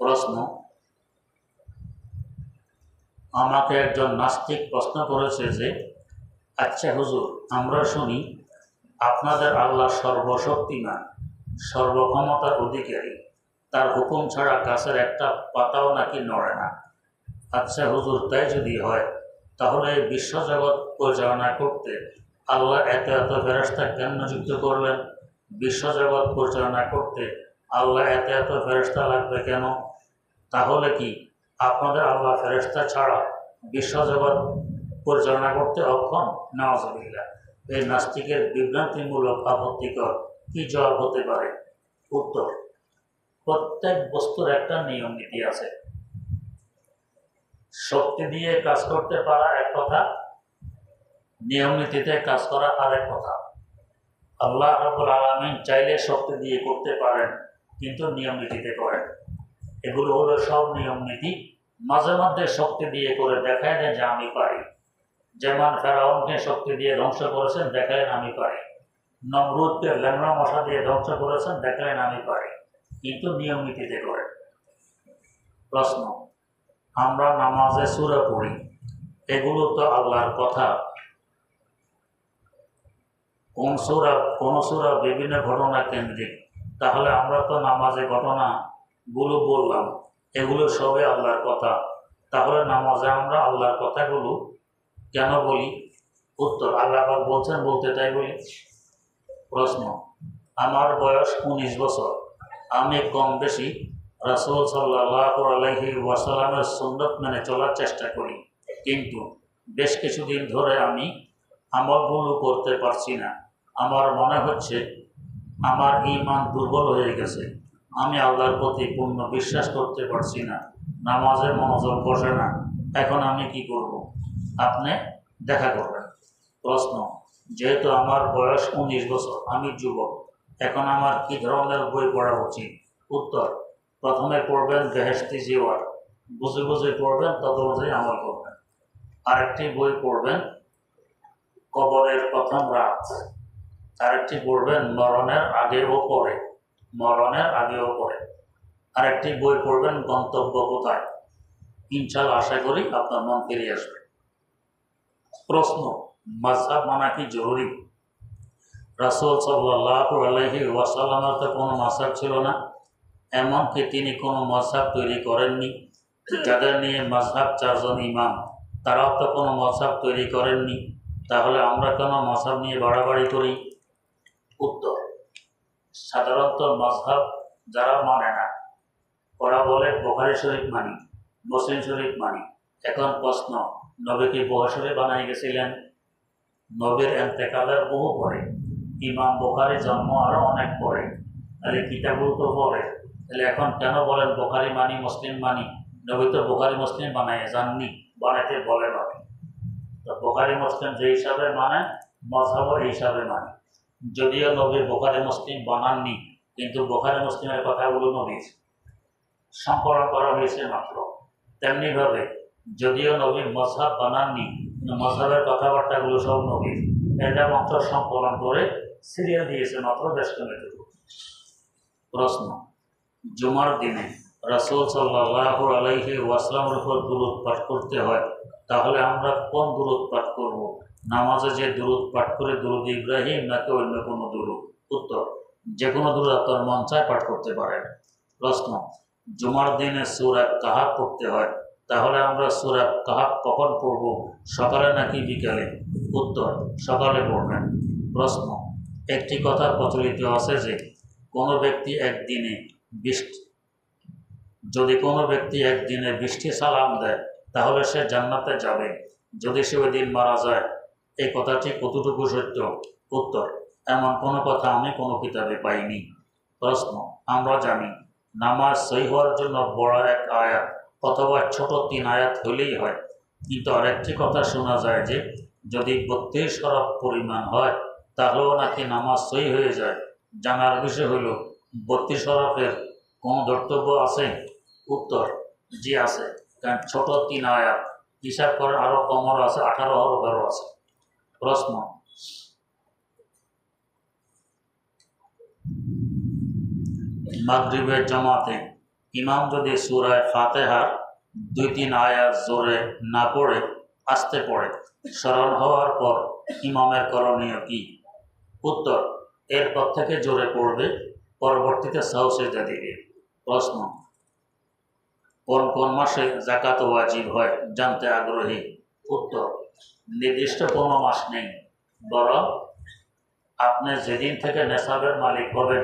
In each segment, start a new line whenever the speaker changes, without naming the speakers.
প্রশ্ন। আমাকে একজন নাস্তিক প্রশ্ন করেছে যে আচ্ছা হুজুর, আমরা শুনি আপনাদের আল্লাহ সর্বশক্তিমান সর্বক্ষমতার অধিকারী। তার হুকুম ছাড়া গাছের একটা পাতাও নাকি নড়ে না। আচ্ছা হুজুর, তাই যদি হয়, তাহলে বিশ্বজগৎ পরিচালনা করতে আল্লাহ এত এত ফেরস্তা কেন নিযুক্ত করলেন? বিশ্বজগৎ পরিচালনা করতে আল্লাহ এত এত ফেরস্তা লাগবে কেন? তাহলে কি আপনাদের আল্লাহ ফেরস্তা ছাড়া বিশ্বজগৎ পরিচালনা করতে অক্ষম? নওয়াজবিল্লা এই নাস্তিকের বিভ্রান্তিমূলক আপত্তিকর কি জবাব হতে পারে? উত্তর, প্রত্যেক বস্তুর একটা নিয়ম নীতি আছে। শক্তি দিয়ে কাজ করতে পারা এক কথা, নিয়ম নীতিতে কাজ করা আরেক কথা। আল্লাহ রাবুল আলমিন চাইলে শক্তি দিয়ে করতে পারেন। কিন্তু নিয়ম নীতিতে করেন এগুলো হলো সব নিয়ম নীতি। মাঝে মধ্যে শক্তি দিয়ে করে দেখায় দেন যে আমি পারি। যেমন ফেরাউনকে শক্তি দিয়ে ধ্বংস করেছেন দেখালেন আমি পারি। নমরুদকে ল্যাংরা মশা দিয়ে ধ্বংস করেছেন দেখালেন আমি পারি। কিন্তু নিয়ম নীতিতে করেন প্রশ্ন, আমরা নামাজে সুরা পড়ি, এগুলো তো আল্লাহর কথা। কোন সুরা কোন সুরা বিভিন্ন ঘটনা কেন্দ্রিক। তাহলে আমরা তো নামাজে ঘটনাগুলো বললাম, এগুলো সবে আল্লাহর কথা। তাহলে নামাজে আমরা আল্লাহর কথাগুলো কেন বলি? উত্তর আল্লাহ বলছেন, বলতে তাই বলি। প্রশ্ন, আমার বয়স উনিশ বছর। আমি কম বেশি রাসুল সাল্লাহ ওয়াসালামের সুন্নত মেনে চলার চেষ্টা করি। কিন্তু বেশ কিছুদিন ধরে আমি আমলগুলো করতে পারছি না। আমার মনে হচ্ছে আমার ইমান দুর্বল হয়ে গেছে। আমি আল্লাহর প্রতি পূর্ণ বিশ্বাস করতে পারছি না। নামাজের মনোযোগ বসে না। এখন আমি কি করব? আপনি দেখা করবেন। প্রশ্ন, যেহেতু আমার বয়স উনিশ বছর, আমি যুবক। এখন আমার কি ধরনের বই পড়া উচিত? উত্তর, প্রথমে পড়বেন বেহেস্তি জিওয়ার। বুঝে বুঝে পড়বেন, তত বুঝে আমল করবেন। আরেকটি বই পড়বেন, কবরের প্রথম রাত। আরেকটি পড়বেন, মরণের আগে ও পরে মরণের আগে ও পরে আরেকটি বই পড়বেন, গন্তব্য কোথায়? ইনশাল আশা করি আপনার মন ফিরে আসবে। প্রশ্ন মাঝহাব মানা কি জরুরি? রাসুল সাল্লাহ আলহি ওয়াসাল্লামের তো কোনো মাসাব ছিল না, এমনকি তিনি কোনো মজাব তৈরি করেননি। যাদের নিয়ে মজহাব চারজন ইমাম, তারাও তো কোনো মজাব তৈরি করেননি। তাহলে আমরা কেন মজাব নিয়ে বাড়াবাড়ি করি? উত্তর। সাধারণত মজহাব যারা মানে না, ওরা বলে বোখারি শরীফ মানি, মুসলিম শরীফ মানি। এখন প্রশ্ন নবীকে বহসরে বানাই গেছিলেন? নবীর এন্তেকালের বহু পরে। ইমাম বোখারি জন্ম আরও অনেক পরে। তাহলে কিতাবগুলো তো পরে তাহলে এখন কেন বলেন বোখারি মানি, মুসলিম মানি? নবী তো বোখারি মুসলিম বানাই জাননি, বানাইতে বলে নবী তো বোখারি মুসলিম যে হিসাবে মানে মজহাবও এই হিসাবে মানে। যদিও নবী বোখারি মুসলিম বানাননি, কিন্তু বোখারি মুসলিমের কথাগুলো নবীর সংকলন করা হয়েছে মাত্র। তেমনিভাবে যদিও নবীর মজহাব বানাননি মজহাবের কথাবার্তাগুলো সব নবীর। এটা মাত্র সংকলন করে সিরিয়াল দিয়েছে মাত্র বেশ কমিটির প্রশ্ন, জুমার দিনে রাসুল সাল্লাহ আলাইহি ওয়াসলামের উপর দূরত পাঠ করতে হয়, তাহলে আমরা কোন দূরত পাঠ করব? নামাজে যে দূরত পাঠ করে দুরুদ ইব্রাহিম নাকি অন্য কোনো দূরত উত্তর, যে কোনো দূরত আপনার মন চায় পাঠ করতে পারেন। প্রশ্ন, জুমার দিনে সুরাত কাহাব পড়তে হয়, তাহলে আমরা সুরাত কাহাব কখন পড়ব? সকালে নাকি বিকালে? উত্তর, সকালে পড়বেন। প্রশ্ন, একটি কথা প্রচলিত আছে যে, কোনো ব্যক্তি একদিনে বৃষ্টি যদি কোনো ব্যক্তি একদিনে বৃষ্টি সালাম দেয়, তাহলে সে জান্নাতে যাবে। যদি সে ওই দিন মারা যায় এই কথাটি কতটুকু সত্য? উত্তর, এমন কোনো কথা আমি কোনো কিতাবে পাইনি। প্রশ্ন, আমরা জানি, নামাজ সই হওয়ার জন্য বড় এক আয়াত অথবা ছোট তিন আয়াত হলেই হয়। কিন্তু আরেকটি কথা শোনা যায় যে, যদি বত্রিশ শরফ পরিমাণ হয়, তাহলেও নাকি নামাজ সই হয়ে যায়। জানার বিষয় হলো, বত্রিশ শরফের কোনো ধর্তব্য আছে? উত্তর, জি আছে, কারণ ছোট তিন আয়াত, হিসাব করে আরও কমর আছে, আঠারো হরফেরও আছে। প্রশ্ন মাগরিবের জামাতে ইমাম যদি সুরায় ফাতেহার দুই তিন আয়াত জোরে না পড়ে, আসতে পড়ে স্মরণ হওয়ার পর ইমামের করণীয় কি? উত্তর, এরপর থেকে জোরে পড়বে, পরবর্তীতে সাহসেজা দিবে। প্রশ্ন কোন কোন মাসে জাকাত ওয়াজিব হয় জানতে আগ্রহী? উত্তর নির্দিষ্ট কোনো মাস নেই। বরং আপনি যেদিন থেকে নেশাবের মালিক হবেন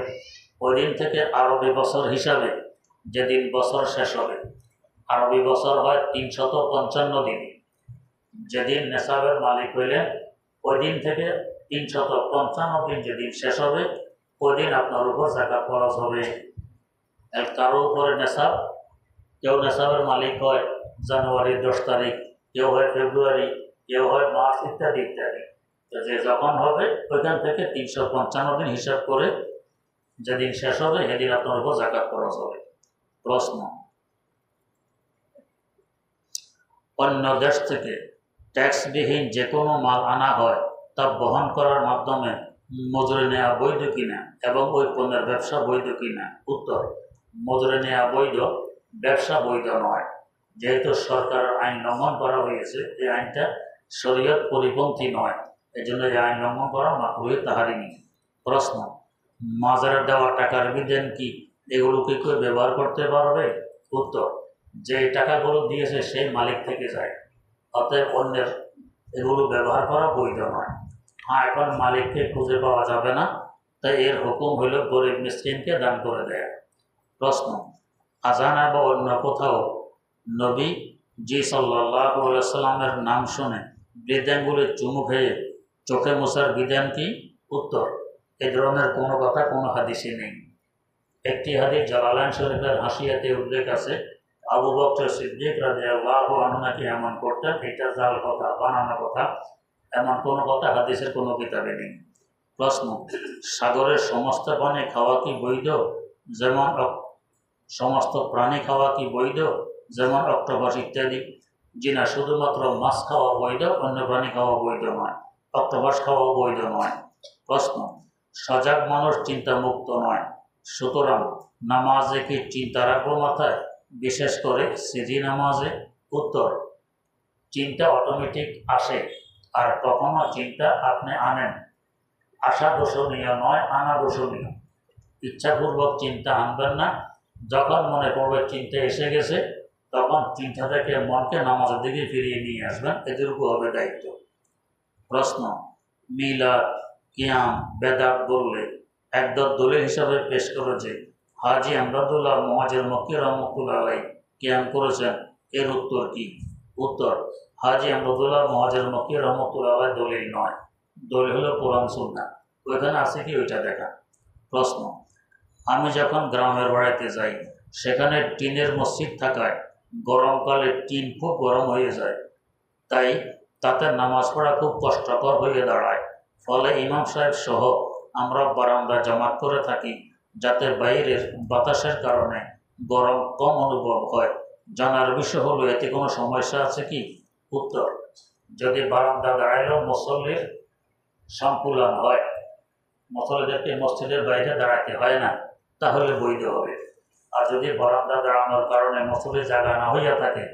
ওই দিন থেকে আরবি বছর হিসাবে যেদিন বছর শেষ হবে, আরবি বছর হয় তিনশত পঞ্চান্ন দিন। যেদিন নেশাবের মালিক হইলেন ওই দিন থেকে তিনশত পঞ্চান্ন দিন যেদিন শেষ হবে ওই দিন আপনার উপর জাকাত খরচ হবে। কারও উপরে নেশাব, কেউ নেশাবের মালিক হয় জানুয়ারির দশ তারিখ, কেউ হয় ফেব্রুয়ারি কেউ হয় মার্চ ইত্যাদি ইত্যাদি। তো যে যখন হবে, ওইখান থেকে তিনশো পঞ্চান্ন দিন হিসাব করে যেদিন শেষ হবে, সেদিন আপনার উপর জাকাত খরচ হবে। প্রশ্ন। অন্য দেশ থেকে ট্যাক্সবিহীন যে কোনো মাল আনা হয়, তা বহন করার মাধ্যমে মজুরি নেওয়া বৈধ কিনা এবং ওই পণ্যের ব্যবসা বৈধ কিনা? উত্তর, মজুরি নেওয়া বৈধ, ব্যবসা বৈধ নয়। যেহেতু সরকারের আইন লঙ্ঘন করা হয়েছে, এই আইনটা শরীয়ত পরিপন্থী নয়। এই জন্য এই আইন লঙ্ঘন করা তাহারি নেই প্রশ্ন, মাজারে দেওয়া টাকার বিধান কি? এগুলো কি কেউ ব্যবহার করতে পারবে? উত্তর, যে টাকাগুলো দিয়েছে সেই মালিক থেকে যায়। অতএব অন্যের এগুলো ব্যবহার করা বৈধ নয়। হ্যাঁ এখন মালিককে খুঁজে পাওয়া যাবে না। তাই এর হুকুম হইল গরিব মিসকিনকে দান করে দেয়। প্রশ্ন, আজানা বা অন্য কোথাও নবী জি সাল্লাহ সাল্লামের নাম শুনে বিধানগুলি চুমু খেয়ে চোখে মোছার বিধান কি? উত্তর। এ ধরনের কোনো কথা, কোনো হাদিসে নেই। একটি হাদিস জালালান শরীফের হাসিয়াতে উল্লেখ আছে, আবু বক্তর সিদ্দিক রাজে আল্লাহ নাকি এমন করতেন, এটা জাল কথা, বানানো কথা, এমন কোনো কথা হাদিসের কোনো কিতাবে নেই। প্রশ্ন, সাগরের সমস্ত পানি খাওয়া কি বৈধ? যেমন সমস্ত প্রাণী খাওয়া কি বৈধ? যেমন অক্টোপাস ইত্যাদি। জিনা শুধুমাত্র মাছ খাওয়া বৈধ, অন্য প্রাণী খাওয়া বৈধ নয়, অক্টোপাস খাওয়া বৈধ নয়। প্রশ্ন, সজাগ মানুষ চিন্তামুক্ত নয়। সুতরাং নামাজে কি চিন্তা রাখব মাথায়? বিশেষ করে সিজি নামাজে। উত্তর, চিন্তা অটোমেটিক আসে, আর কখনো চিন্তা আপনি আনেন। আশা দোষণীয় নয় আনা দোষণীয় ইচ্ছাপূর্বক চিন্তা আনবেন না। যখন মনে পড়বে চিন্তা এসে গেছে তখন চিন্তা থেকে মনকে নামাজের দিকে ফিরিয়ে নিয়ে আসবেন। এদেরকু হবে দায়িত্ব। প্রশ্ন মিলাদ কিয়াম, বেদাত বললে একদল দলিল হিসাবে পেশ করেছে হাজি আমদাদুল্লাহ মহাজের মক্কি রহমতুল্লাহ আলাই কিয়াম করেছেন। এর উত্তর কি? উত্তর, হাজি আমদাদুল্লাহ মহাজের মক্কি রহমতুল্লাহ আলাই দলিল নয়। দলিল হলো কোরআন সুন্না ওইখানে আছে কি ওইটা দেখা? প্রশ্ন, আমি যখন গ্রামের বাড়িতে যাই, সেখানে টিনের মসজিদ থাকায় গরমকালে টিন খুব গরম হয়ে যায়। তাই তাতে নামাজ পড়া খুব কষ্টকর হয়ে দাঁড়ায়। ফলে ইমাম সাহেব সহ আমরা বারান্দা জামাত করে থাকি, যাতে বাইরের বাতাসের কারণে গরম কম অনুভব হয়। জানার বিষয় হলো, এতে কোনো সমস্যা আছে কি? উত্তর, যদি বারান্দা দাঁড়াইলেও মুসল্লির সংকুলন হয়, মুসল্লিদেরকে মসজিদের বাইরে দাঁড়াতে হয় না, তাহলে বৈধ হবে। আর যদি বারান্দা দাঁড়ানোর কারণে মুসল্লির জায়গা না হইয়া থাকে,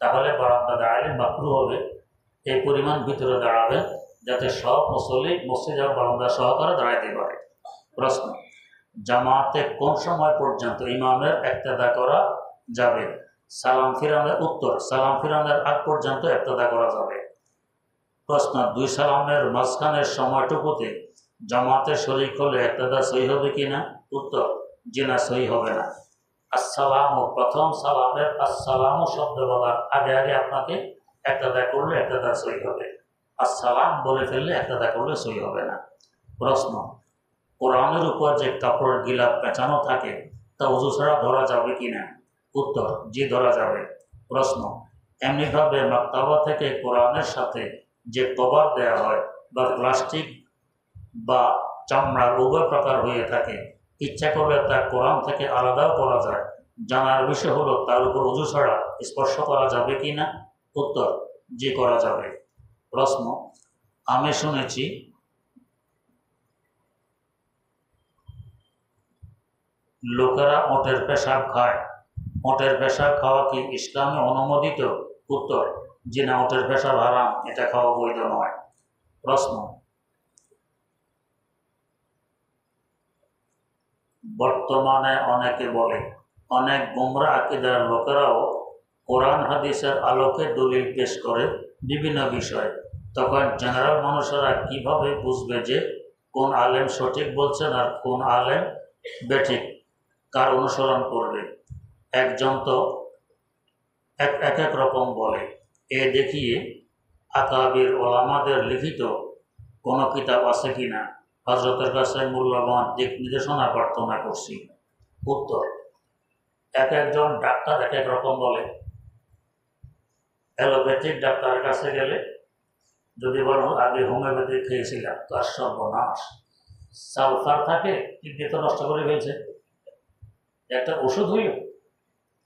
তাহলে বারান্দা দাঁড়ালে মাকরু হবে। এই পরিমাণ ভিতরে দাঁড়াবে যাতে সব মুসল্লি মসজিদ এবং বারান্দা সহকারে দাঁড়াইতে পারে। প্রশ্ন, জামাতে কোন সময় পর্যন্ত ইমামের একতেদা করা যাবে? সালাম ফিরানের উত্তর, সালাম ফিরানের আগ পর্যন্ত একতেদা করা যাবে। প্রশ্ন, দুই সালামের মাঝখানের সময়টুকুতে জামাতে শরিক হলে একতেদা সই হবে কি না উত্তর জি না সই হবে না। আসসালাম, প্রথম সালামের আসসালাম শব্দ বলার আগে আগে আপনাকে একতেদা করলে একতেদা সই হবে। আসসালাম বলে ফেললে একতেদা করলে সই হবে না। প্রশ্ন, কোরআনের উপর যে কাপড়ের গিলাপ পেঁচানো থাকে, তা উজু ছাড়া ধরা যাবে কি না? উত্তর, জি, ধরা যাবে। প্রশ্ন, এমনিভাবে মাক্তাবা থেকে কোরআনের সাথে যে কভার দেওয়া হয়, বা প্লাস্টিক বা চামড়ার উভয় প্রকার হয়ে থাকে ইচ্ছা করলে তা কোরআন থেকে আলাদাও করা যায়। জানার বিষয় হলো, তার উপর উজু ছাড়া স্পর্শ করা যাবে কি না? উত্তর, যে করা যাবে। প্রশ্ন, আমি শুনেছি লোকেরা ওটের পেশাব খায়। ওটের পেশাব খাওয়া কি ইসলামে অনুমোদিত? উত্তর, যে না ওটের পেশাব হারাম, এটা খাওয়া বৈধ নয়। প্রশ্ন বর্তমানে অনেকে বলে, অনেক গুমরা আকিদার লোকেরাও কোরআন, হাদিসের আলোকে দলিল পেশ করে বিভিন্ন বিষয়ে। তখন জেনারেল মানুষেরা কীভাবে বুঝবে যে কোন আলেম সঠিক বলছেন আর কোন আলেম বেঠিক? কার অনুসরণ করবে? একজন তো এক এক এক রকম বলে। এ দেখিয়ে আকাবির ওলামাদের লিখিত কোনো কিতাব আছে কি না হজরতের কাছে মূল্যবান দিক নির্দেশনা প্রার্থনা করছি। উত্তর, এক একজন ডাক্তার এক এক রকম বলে। অ্যালোপ্যাথিক ডাক্তারের কাছে গেলে যদি বলো, আগে হোমিওপ্যাথি খেয়েছিলাম তার সর্বনাশ। সালফার থাকে, কিডনি তো নষ্ট করে ফেলছে। একটা ওষুধ হইল।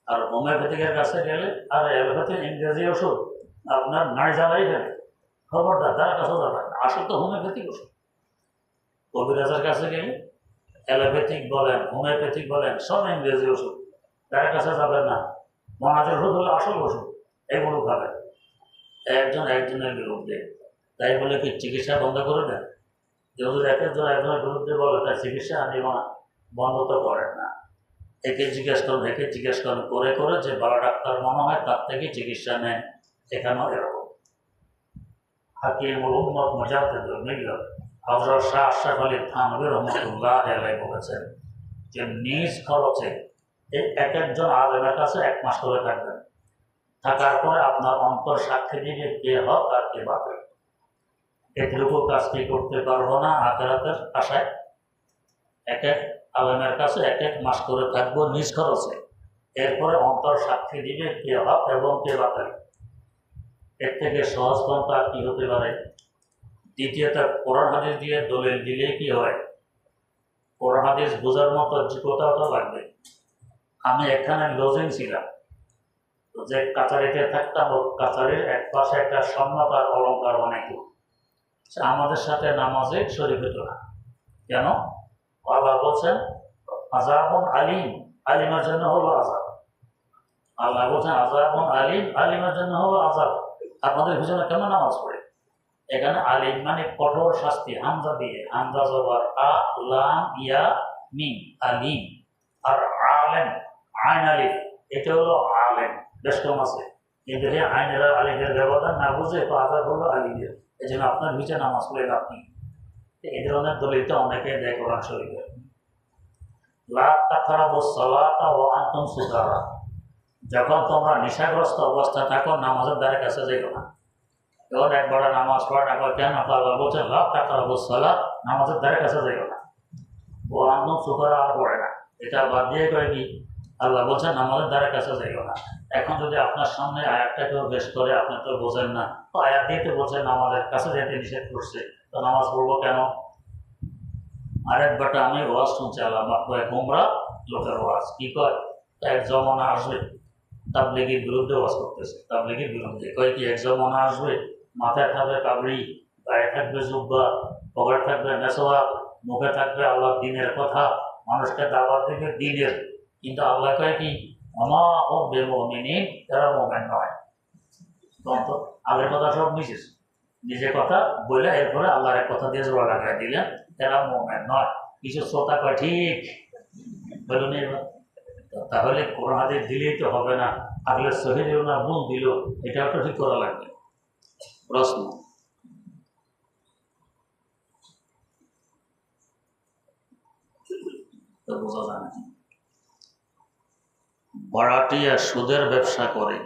আর হোমিওপ্যাথিকের কাছে গেলে, আর অ্যালোপ্যাথিক ইংরেজি ওষুধ, আপনার নাড়ি জ্বালাই ফেলে খবরদার, তার কাছে যাবেন আসল তো হোমিওপ্যাথিক ওষুধ। কবিরাজের কাছে গেলে অ্যালোপ্যাথিক বলেন, হোমিওপ্যাথিক বলেন, সব ইংরেজি ওষুধ। তার কাছে যাবেন না। মনাজের ওষুধ হলো আসল ওষুধ এগুলো খাবেন একজন একজনের বিরুদ্ধে। তাই বলে কি চিকিৎসা বন্ধ করে দেন? যেহেতু একজন একজনের বিরুদ্ধে বলে, তার চিকিৎসা আপনি বন্ধ তো করেন না। একে জিজ্ঞেস করুন, একে জিজ্ঞেস করুন, করে করে যে ভালো ডাক্তার মনে হয় তার থেকে চিকিৎসা নেন। এখানেও এরকম। হাকিমুল উম্মত মুজাদ্দিদ মিল্ল হজরত শাহ আশরাফ বলেছেন যে নিজ খরচে এক একজন কাছে এক মাস থাকার আপনার অন্তর কে আর কে করতে পারব না আখেরাতের আশায়? এক এক আলেমের কাছে এক এক মাস করে থাকব নিজ খরচে। এরপরে অন্তর সাক্ষী দিবে কে হক এবং কে বাতিল। এর থেকে সহজ পন্থা কি হতে পারে? দ্বিতীয়ত কোরআন হাদিস দিয়ে দলিল দিলে কি হয়? কোরআন হাদিস বোঝার মতো যোগ্যতাও তো লাগবে। আমি এখানে লজিং ছিলাম। যে কাছারিতে থাকতাম, ও কাছারির এক পাশে একটা স্বর্ণকার অলঙ্কার বানাইতো। সে আমাদের সাথে নামাজে শরীর হতো না। কেন? আল্লাহ বলছেন আজাবন আলিম, আলিমের জন্য হলো আজাব আল্লাহ বলছেন আজাবন আলিম, আলিমের জন্য হলো আজাব আপনাদের পিছনে কেন নামাজ পড়ে? এখানে আলিম মানে কঠোর শাস্তি, হামজা দিয়ে। হামজা জবার আ লাম, ইয়া, মিম, আলিম। আর আলেম, আইন আলিফ। এটা হলো আলেম। বেশ কম আছে। কিন্তু হে আইনের আলিমের ব্যবধান না বুঝে তো আজাদ হলো আলিমের এই জন্য আপনার নিচে নামাজ পড়েন আপনি। এই ধরনের দলিলটা অনেকে দেয় কোরআন শরীফে। যখন তোমরা নেশাগ্রস্ত অবস্থা থাকো, নামাজের দ্বারে কাছে যেও না। যখন একবার নামাজ পড়া না কেন? আল্লাহ বলছেন লাভ টাকার অবস্থা নামাজের দ্বারে কাছে যাইও না। ও আন্দোলন সুতরা আর পড়ে না। এটা বাদ দিয়ে করে কি? আল্লাহ বলছেন, নামাজের দ্বারে কাছে যাইও না। এখন যদি আপনার সামনে আয়াতটা কেউ বেশ করে, আপনি তো বোঝেন না। তো আয়াত দিয়ে তো বলছেন, নামাজের কাছে যেতে নিষেধ করছে। তো নামাজ পড়ব কেন? আরেক বাটা আমি ওয়াজ শুনছি, আল্লাহ কয় গোমরা লোকের ওয়াজ। কি কয়? এক জমানা আসবে, তাবলিগির বিরুদ্ধে ওয়াজ করতেছে। তাবলিগির বিরুদ্ধে। কয় কি, এক জমানা আসবে? মাথায় থাকবে কাবড়ি গায়ে থাকবে জুব্বা, পকেট থাকবে নেশোয়া মুখে থাকবে আল্লাহ দিনের কথা। মানুষকে দাবার দেবে দিনের। কিন্তু আল্লাহ কয় কি? তারা মোমেন নয়। আগের কথা সব মিশেস নিজের কথা বলে এরপরে আল্লাহর এক কথা দিয়ে জোড়া লাগাই দিলেন তারা মোমেন নয়। কিছু শ্রোতা কয়, ঠিক, বলুন তাহলে কোরআন হাতে দিলেই তো হবে না। আগলে শহীদ না ভুল দিল, এটাও তো ঠিক করা লাগবে। প্রশ্ন ভাড়াটিয়া সুদের ব্যবসা করে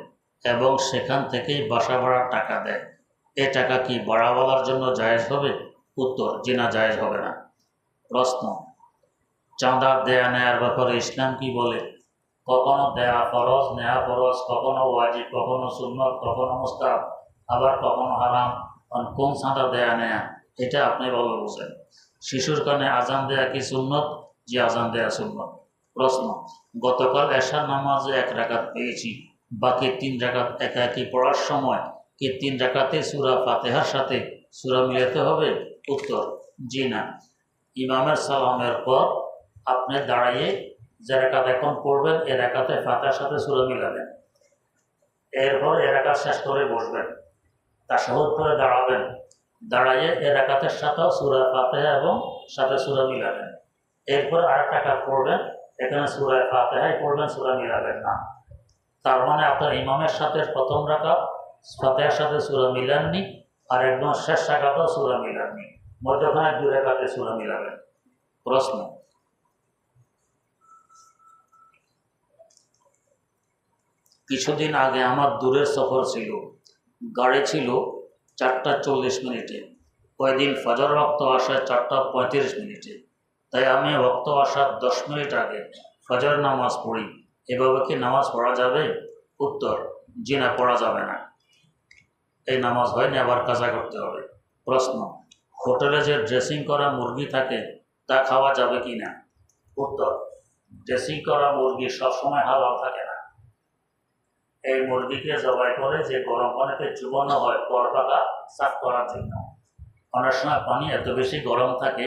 এবং সেখান থেকেই বাসা ভাড়ার টাকা দেয়। এ টাকা কি বাড়াওয়ালার জন্য জায়েজ হবে? উত্তর জিনা জায়েজ হবে না। প্রশ্ন, চাঁদা দেয়া নেয়ার ব্যাপারে ইসলাম কি বলে? কখনো দেয়া ফরজ, নেয়া ফরজ, কখনো ওয়াজিব, কখনো সুন্নত, কখনো মুস্তাব আবার কখনো হারাম? কোন চাঁদা দেয়া নেয়া? এটা আপনি ভালো বুঝেন। শিশুর কানে আজান দেয়া কি সুন্নত? যে আজান দেয়া সুন্নত। প্রশ্ন, গতকাল এশার নামাজে এক রাকাত পেয়েছি, বাকি তিন রাকাত একা একই পড়ার সময় কি তিন রাকাতে সুরা ফাতেহার সাথে সুরা মিলাতে হবে? উত্তর, জি না। ইমামের সালামের পর আপনি দাঁড়িয়ে যে রেখাত এখন পড়বেন, এ রেখাতে ফাতার সাথে সুরা মিলাবেন। এরপর এ রেখা শেষ করে বসবেন। তা সহজ করে দাঁড়াবেন। দাঁড়াইয়ে এ রেখাতের সাথেও সুরা ফাতেহা এবং সাথে সুরা মিলাবেন। এরপর আরেকটা কাজ পড়বেন এখানে সুরায় ফাতেহাই পড়বেন, সুরা মিলাবেন না। তার মানে আপনার ইমামের সাথে প্রথম রাখা ফাতেহার সাথে সুরা মিলাননি, আর একদম শেষ রাখাতেও সুরা মিলাননি। মধ্যখানে দু রেখাতে সুরা মিলাবেন। প্রশ্ন? কিছুদিন আগে আমার দূরের সফর ছিল। গাড়ি ছিল চারটা চল্লিশ মিনিটে। কয়দিন ফজর রক্ত আসায় চারটা পঁয়ত্রিশ মিনিটে। তাই আমি রক্ত আসার দশ মিনিট আগে ফজর নামাজ পড়ি। এভাবে কি নামাজ পড়া যাবে? উত্তর, জি না, পড়া যাবে না। এই নামাজ হয়নি, আবার কাজা করতে হবে। প্রশ্ন, হোটেলে যে ড্রেসিং করা মুরগি থাকে, তা খাওয়া যাবে কি না? উত্তর, ড্রেসিং করা মুরগি সবসময় হালাল থাকে। এই মুরগিকে জবাই করে যে গরম পানিতে চুবানো হয় পরপাকা সাফ করার জন্য। অনেক সময় পানি এত বেশি গরম থাকে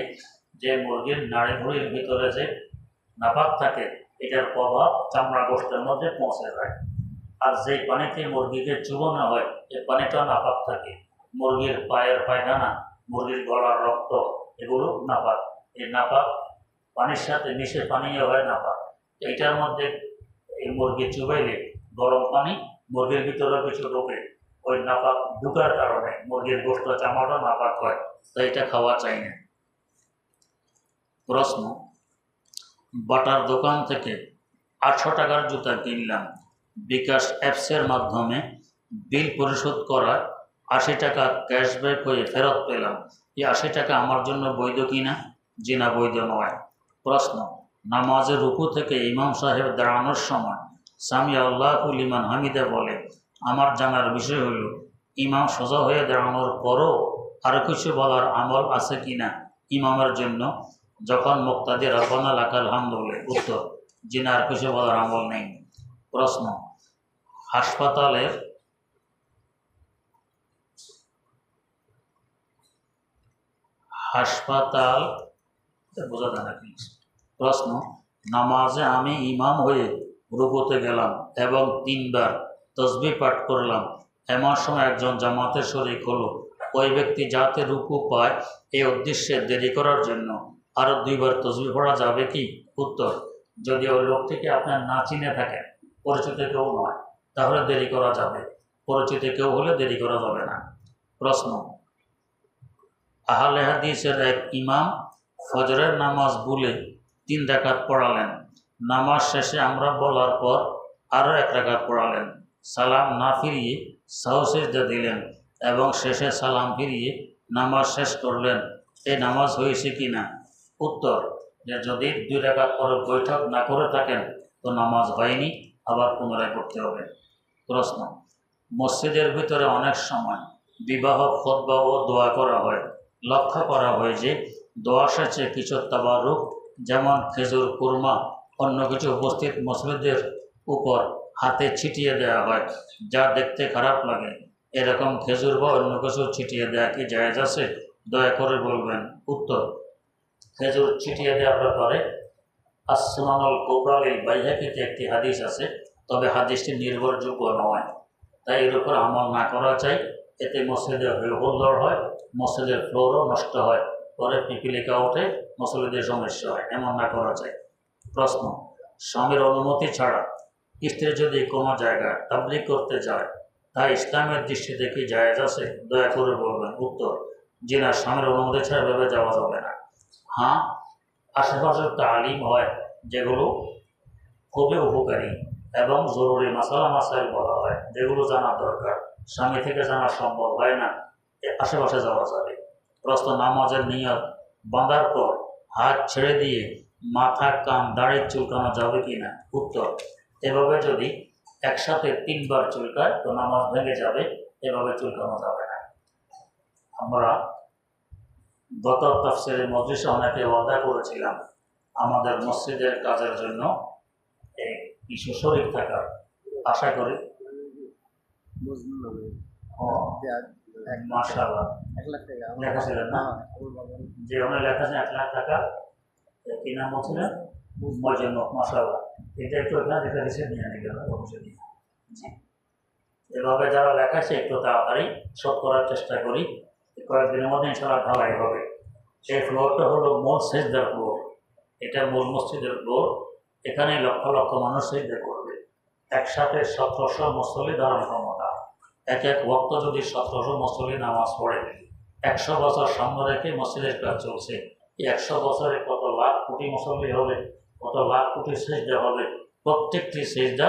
যে মুরগির নাড়ি ভুড়ির ভিতরে যে নাপাক থাকে, এটার প্রভাব চামড়া গোষ্ঠের মধ্যে পৌঁছে যায়। আর যেই পানিতে মুরগিকে চুবানো হয় এই পানিটা নাপাক থাকে। মুরগির পায়ের পায়খানা, মুরগির গলার রক্ত, এগুলো নাপাক। এই নাপাক পানির সাথে মিশে পানীয় হয় নাপাক। এইটার মধ্যে এই মুরগি চুবাইলে গরম পানি মুরগির ভিতরে কিছু ঢোকে ওই নাপাক ঢুকার কারণে মুরগির গোস্ত চামড়া নাপাক হয়, তাই এটা খাওয়া চাই না। প্রশ্ন, বাটার দোকান থেকে আটশো টাকার জুতা কিনলাম। বিকাশ অ্যাপসের মাধ্যমে বিল পরিশোধ করায় আশি টাকা ক্যাশব্যাক হয়ে ফেরত পেলাম। এই আশি টাকা আমার জন্য বৈধ কিনা? জিনা বৈধ নয়। প্রশ্ন, নামাজের রুকু থেকে ইমাম সাহেব দাঁড়ানোর সময় স্বামী আল্লাহুল ইমান হামিদা বলে। আমার জানার বিষয় হলো, ইমাম সোজা হয়ে দাঁড়ানোর পরও আরও কিছু বলার আমল আছে কিনা ইমামের জন্য যখন মুক্তাদি রাবানা লাকাল হামদ বলে, উত্তর, যিনি আর কিছু বলার আমল নেই। প্রশ্ন, হাসপাতালের হাসপাতাল বোঝা যায় না প্রশ্ন, নামাজে আমি ইমাম হয়ে রুকুতে গেলাম এবং তিনবার তসবি পাঠ করলাম। এমন সময় একজন জামাতের শরিক হলো ওই ব্যক্তি যাতে রুকু পায় এই উদ্দেশ্যে দেরি করার জন্য আরও দুইবার তসবি পড়া যাবে কি? উত্তর, যদি ওই লোকটিকে আপনার না চিনে থাকেন, পরিচিত কেউ নয়, তাহলে দেরি করা যাবে। পরিচিত কেউ হলে দেরি করা যাবে না। প্রশ্ন, আহলে হাদিসের এক ইমাম ফজরের নামাজ বলে তিন ডাকাত পড়ালেন। নামাজ শেষে আমরা বলার পর আরও এক রাকাত পড়ালেন। সালাম না ফিরিয়ে সাহসেজদা দিলেন এবং শেষে সালাম ফিরিয়ে নামাজ শেষ করলেন। এই নামাজ হয়েছে কি না উত্তর, যে যদি দুই রাকাত পরে বৈঠক না করে থাকেন, তো নামাজ হয়নি, আবার পুনরায় করতে হবে। প্রশ্ন, মসজিদের ভিতরে অনেক সময় বিবাহ খোদ্া ও দোয়া করা হয়। লক্ষ্য করা হয় যে দোয়া শেষে কিছু তাবারুক যেমন খেজুর, কুরমা অন্য কিছু উপস্থিত মসজিদের উপর হাতে ছিটিয়ে দেওয়া হয়, যা দেখতে খারাপ লাগে। এরকম খেজুর বা অন্য কিছু ছিটিয়ে দেওয়া কি জায়েজ আছে? দয়া করে বলবেন। উত্তর, খেজুর ছিটিয়ে দেওয়ার ব্যাপারে আসমানুল কোবরালিল বাইহাকিতে একটি হাদিস আছে, তবে হাদিসটি নির্ভরযোগ্য নয়। তাই এর উপর আমল না করা চাই। এতে মসজিদে হইহুল্লোড় হয়, মসজিদের ফ্লোরও নষ্ট হয়। পরে পিপিলিকা ওঠে মসজিদের সমস্যা হয়। এমন না করা চাই। প্রশ্ন। স্বামীর অনুমতি ছাড়া স্ত্রী যদি কোনো জায়গায় তাবলিগ করতে যায় তা ইসলামের দৃষ্টিতে কি জায়েজ আছে? দয়া করে বলবেন। উত্তর যে না, স্বামীর অনুমতি ছাড়া ভেবে যাওয়া যাবে না। হ্যাঁ আশেপাশে তালিম হয়, যেগুলো খুবই উপকারী এবং জরুরি মশালা মাসাইল বলা হয়, যেগুলো জানা দরকার। স্বামী থেকে জানা সম্ভব হয় না আশেপাশে যাওয়া যাবে। প্রশ্ন, নামাজের নিয়ত বাঁধার পর হাত ছেড়ে দিয়ে মাথা কান দাড়ি চুলকানো যাবে কি না উত্তর এভাবে যদি একসাথে তিনবার চুলকায় তো নামাজ ভেঙে যাবে এভাবে চুলকানো যাবে না। আমরা গত তফসিলের মজলিসে অনেকে ওয়াদা করেছিলাম আমাদের মসজিদের কাজের জন্য এই কিছু শরীর থাকার আশা করি।
এক লাখ
ছিলেন না?
হ্যাঁ,
যে ওনার লেখা আছে এক লাখ টাকা কি নাম বলছিলেন মজন্য মশালা এটা একটু এখানে দেখা দিচ্ছে নিয়ে অবশ্যই নিয়ে এভাবে যারা লেখাচ্ছে একটু তাড়াতাড়ি শোধ করার চেষ্টা করি। কয়েকদিনের মধ্যে ইনশাল্লাহ ঢালাই হবে। সেই ফ্লোরটা হলো মূল সেজদার ফ্লোর। এটা মূল মসজিদের ফ্লোর। এখানে লক্ষ লক্ষ মানুষ সেজদা করবে। একসাথে সতেরোশো মুসল্লি ধারণ ক্ষমতা। এক এক ভক্ত যদি সতেরোশো মুসল্লি নামাজ পড়ে একশো বছর সামনে রেখে মসজিদের কাজ চলছে। এই একশো বছরে কত লাখ কোটি মুসল্লি হবে কত লাখ কোটি সেজদা হবে প্রত্যেকটি সেজদা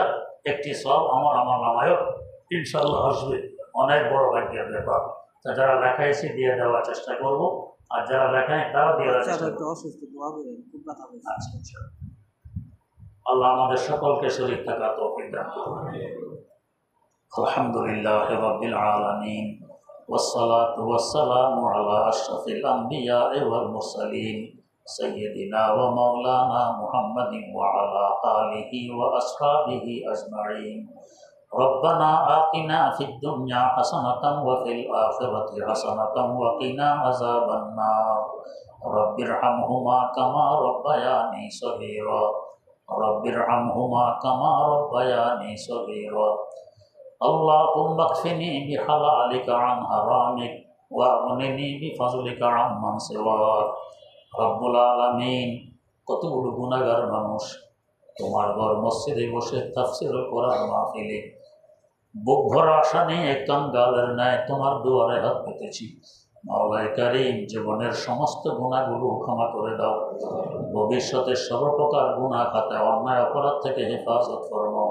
একটি সব আমার আমার নামায়ক ইনশাল্লাহ আসবে অনেক বড় ভাগ্যের ব্যাপার তা যারা লেখাইছি দিয়ে দেওয়ার চেষ্টা করব আর যারা লেখায় তারা দিয়ে দেওয়ার চেষ্টা করবো
অসুস্থ দোয়া করেন খুব ব্যথা পেয়েছে
আচ্ছা আচ্ছা আল্লাহ আমাদের সকলকে শরীর থাকা তৌফিক দান করুন আলহামদুলিল্লাহ রাব্বিল আলামিন والصلاة والسلام على أشرف الأنبياء والمرسلين سيدنا ومولانا محمد وعلى آله وأصحابه أجمعين. ربنا آتنا في الدنيا حسنة وفي الآخرة حسنة وقنا عذاب النار. رب ارحمهما كما ربياني صغيرا. رب ارحمهما كما ربياني صغيرا. اللهم اكفني بحلالك عن حرامك وأغنني بفضلك عمن سواك. রব্বুল আলামিন কতগুলো গুণাগার মানুষ। তোমার ঘর মসজিদে বসে তাফসির করার মাহফিলে। বুক ভরা আশা নিয়ে কাঙ্গালের ন্যায় তোমার দুয়ারে হাত পেতেছি। মাওলাই কারিম, জীবনের সমস্ত গুণাগুলো ক্ষমা করে দাও। ভবিষ্যতে সর্বপ্রকার গুণা খাতে অন্যায় অপরাধ থেকে হেফাজত ফরমাও।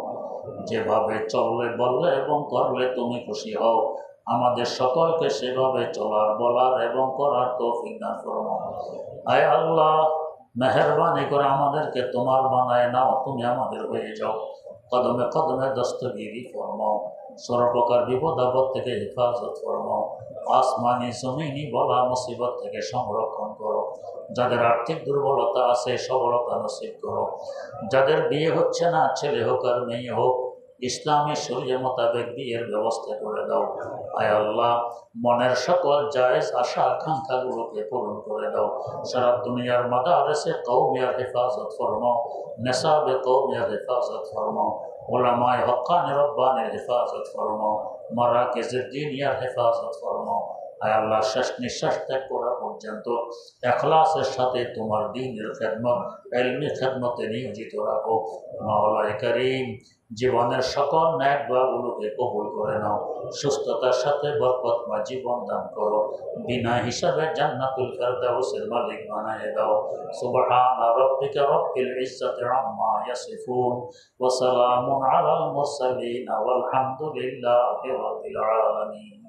যেভাবে চললে বললে এবং করলে তুমি খুশি হও। আমাদের সকলকে সেভাবে চলার, বলার এবং করার তৌফিক দান ফরমাও আয় আল্লাহ, মেহরবানি করে আমাদেরকে তোমার বানায় নাও, তুমি আমাদের হয়ে যাও। কদমে কদমে দস্তগিরি ফরমাও, সর্বপ্রকার বিপদ আপদ থেকে হেফাজত ফরমাও। আসমানি জমিনি বলা মুসিবত থেকে সংরক্ষণ করো। যাদের আর্থিক দুর্বলতা আছে সবলতা নসিব করো। যাদের বিয়ে হচ্ছে না, ছেলে হোক আর মেয়ে হোক ইসলামী শরীর মোতাবেক বিয়ের ব্যবস্থা করে দাও। আয় আল্লাহ, মনের সকল জায়েজ আশা আকাঙ্ক্ষাগুলোকে পূরণ করে দাও। সারা দুনিয়ার মাদারেসে কৌমিয়ার হেফাজত ফরমাও নেশাবে কৌমিয়ার হেফাজত ফরমাও, ওলামায় হকানি রব্বানের হেফাজত ফরমাও, মারাকেজের দিনিয়ার হেফাজত ফরমাও। আয় আল্লাহ শেষ নিঃশ্বাস ত্যাগ করা পর্যন্ত এখলাসের সাথে তোমার দিনের খেদমত, এলমি খেদমতে নিয়োজিত রাখো। মাওলায় করিম, জীবনের সকল ন্যাক দোয়াগুলোকে কবুল করে নাও। সুস্থতার সাথে বরকতমা জীবন দান করো। বিনা হিসাবে জান্নাতুল ফেরদাউসের মালিক বানায় দাও। সুবহান রাব্বিকা রব্বিল ইজ্জাতি আম্মা ইয়াসিফুন। ওয়া সালামুন আলাল মুরসালিন ওয়াল হামদুলিল্লাহি রাব্বিল আলামিন।